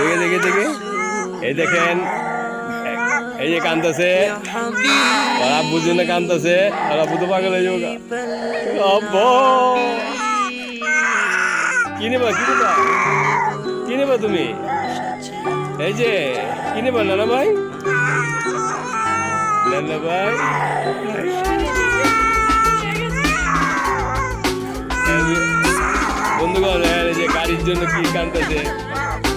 দেখে দেখে দেখে। এই দেখেন, এই যে কান্দছে ওরা বুঝে না কান্দছে ওরা বুধ পাগল হয়ে যাব। কি নেবা, কি তুমি? এই যে, কি নেবা, নানা ভাই? নানা ভাই? বন্ধুগণ এই যে গাড়ির জন্য কি কানতেছে?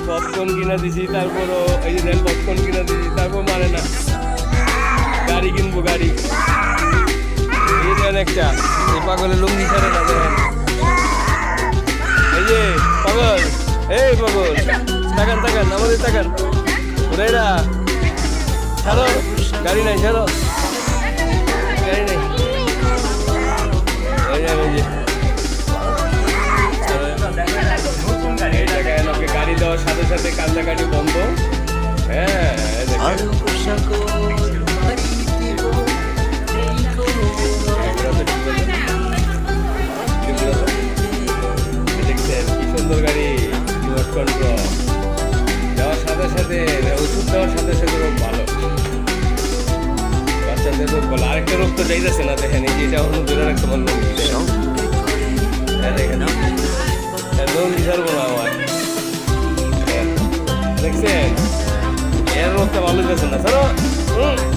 পপকর্ন কিনা দিছি, তারপরও এই যে দেন পপকর্ন কিনা দিছি, তারপর মানে না। গাড়ি কিনবো, গাড়ি। এই দেন একটা এই পাগলের লুঙ্গি ছাড়ে না, দেখেন। এই যে, পাগল। এই পাগল, তাকান তাকান, আমাদের তাকান। ওরা ছাড়ো, গাড়ি নাই, ছাড়ো। গাড়ি নাই। দেওয়ার সাথে সাথে কান্নাকাটি বন্ধ। হ্যাঁ দেখছেন কি সুন্দর গাড়ি রিমোট কন্ট্রোল দেওয়ার সাথে সাথে ওষুধ দেওয়ার সাথে সাথে রোগ ভালো বাচ্চাদের রোগ ভালো আরেকটা রোগ তো যাইতেছে না দেখেন এই যে এটা অন্য ধরে রাখতে পারল হ্যাঁ দেখেন দেখছেন? এর রোগটা ভালো যাচ্ছে না। হুম?